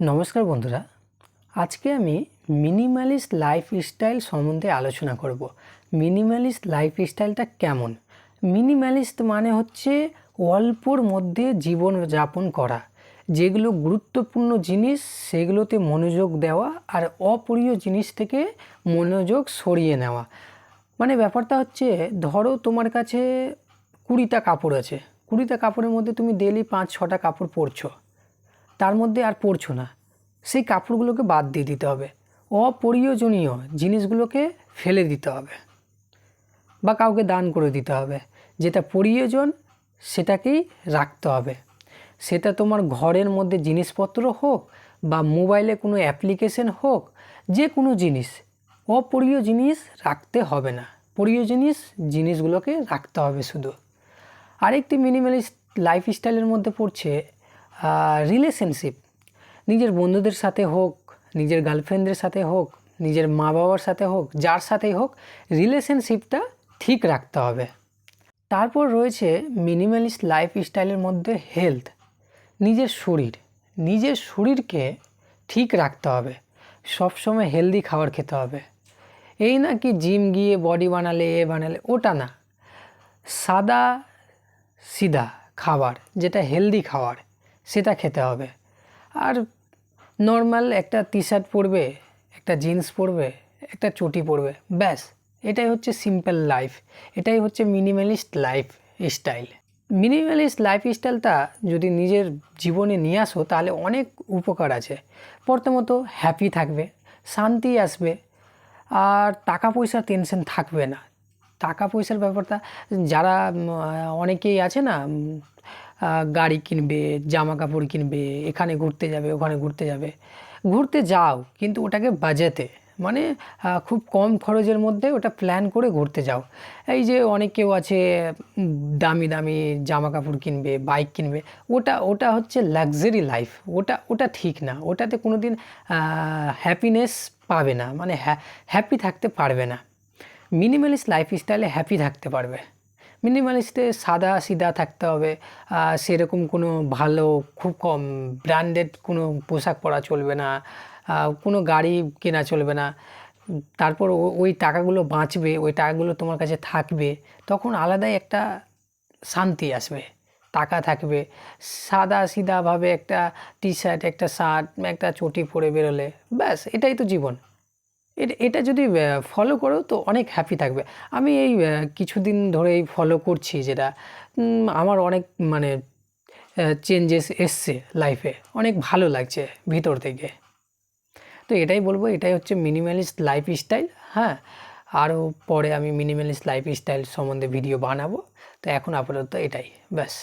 নমস্কার বন্ধুরা। আজকে আমি মিনিমালিস্ট লাইফস্টাইল সম্বন্ধে আলোচনা করব। মিনিমালিস্ট লাইফস্টাইলটা কেমন? মিনিমালিস্ট মানে হচ্ছে অল্পর মধ্যে জীবন যাপন করা, যেগুলো গুরুত্বপূর্ণ জিনিস, সেগুলোতে মনোযোগ দেওয়া আর অপ্রিয় জিনিস থেকে মনোযোগ সরিয়ে নেওয়া। মানে ব্যাপারটা হচ্ছে, ধরো তোমার কাছে কুড়িটা কাপড় আছে। কুড়িটা কাপড়ের মধ্যে তুমি ডেলি পাঁচ ছটা কাপড় পরছো। তার মধ্যে আর পড়ছো না। সেই কাপড়গুলোকে বাদ দিয়ে দিতে হবে। অপ্রয়োজনীয় জিনিসগুলোকে ফেলে দিতে হবে বা কাউকে দান করে দিতে হবে। যেটা প্রয়োজন, সেটাকেই রাখতে হবে। সেটা তোমার ঘরের মধ্যে জিনিসপত্র হোক বা মোবাইলে কোনো অ্যাপ্লিকেশন হোক যে কোনো জিনিস অপ্রিয় জিনিস রাখতে হবে না। প্রিয় জিনিস, জিনিসগুলোকে রাখতে হবে শুধু। আরেকটি মিনিমালিস্ট লাইফস্টাইলের মধ্যে পড়ছে রিলেশনশিপ নিজের বন্ধুদের সাথে হোক, নিজের গার্লফ্রেন্ডের সাথে হোক, নিজের মা বাবার সাথে হোক, যার সাথেই হোক রিলেশনশিপটা ঠিক রাখতে হবে। তারপর রয়েছে মিনিমালিস্ট লাইফস্টাইলের মধ্যে হেলথ নিজের শরীর। নিজের শরীরকে ঠিক রাখতে হবে। সবসময় হেলদি খাবার খেতে হবে। এই না কি জিম গিয়ে বডি বানালে, এ বানালে, ওটা না। সাদা সিধা খাবার, যেটা হেলদি খাবার সেটা খেতে হবে। আর নর্মাল একটা টি শার্ট পরবে, একটা জিন্স পরবে, একটা চটি পরবে, ব্যাস। এটাই হচ্ছে সিম্পল লাইফ এটাই হচ্ছে minimalist lifestyle minimalist life স্টাইলটা যদি নিজের জীবনে নিয়ে আসো, তাহলে অনেক উপকার আছে। প্রথমত হ্যাপি থাকবে, শান্তি আসবে, আর টাকা পয়সার টেনশন থাকবে না। টাকা পয়সার ব্যাপারটা যারা অনেকেই আছে না গাড়ি কিনবে জামা কাপড় কিনবে, এখানে ঘুরতে যাবে, ওখানে ঘুরতে যাবে। ঘুরতে যাও, কিন্তু ওটাকে বাজেতে। মানে খুব কম খরচের মধ্যে ওটা প্ল্যান করে ঘুরতে যাও। এই যে অনেক কেউ আছে, দামি দামি জামা কাপড় কিনবে বাইক কিনবে, ওটা ওটা হচ্ছে লাক্সারি লাইফ ওটা ওটা ঠিক না। ওটাতে কোনো দিন হ্যাপিনেস পাবে না। মানে হ্যাপি থাকতে পারবে না। মিনিমালিস্ট লাইফস্টাইলে হ্যাপি থাকতে পারবে। মিনিমালিস্টে সাদা সিধা থাকতে হবে সেরকম কোনো ভালো, খুব কম ব্র্যান্ডেড কোনো পোশাক পরা চলবে না কোনো গাড়ি কেনা চলবে না। তারপর ওই টাকাগুলো বাঁচবে, ওই টাকাগুলো তোমার কাছে থাকবে, তখন আলাদাই একটা শান্তি আসবে, টাকা থাকবে। সাদা সিধাভাবে একটা টি শার্ট একটা শার্ট, একটা চটি পরে বেরোলে, ব্যাস, এটাই তো জীবন। এটা যদি ফলো করো তো অনেক হ্যাপি থাকবে। আমি এই কিছুদিন ধরেই ফলো করছি যেটা। আমার অনেক মানে চেঞ্জেস এসছে লাইফে অনেক ভালো লাগছে ভিতর থেকে। তো এটাই বলব, এটাই হচ্ছে মিনিমালিস্ট লাইফ স্টাইল হ্যাঁ? আরও পরে আমি মিনিমালিস্ট লাইফ স্টাইল সম্বন্ধে ভিডিও বানাবো। তো এখন আপাতত এটাই, ব্যাস।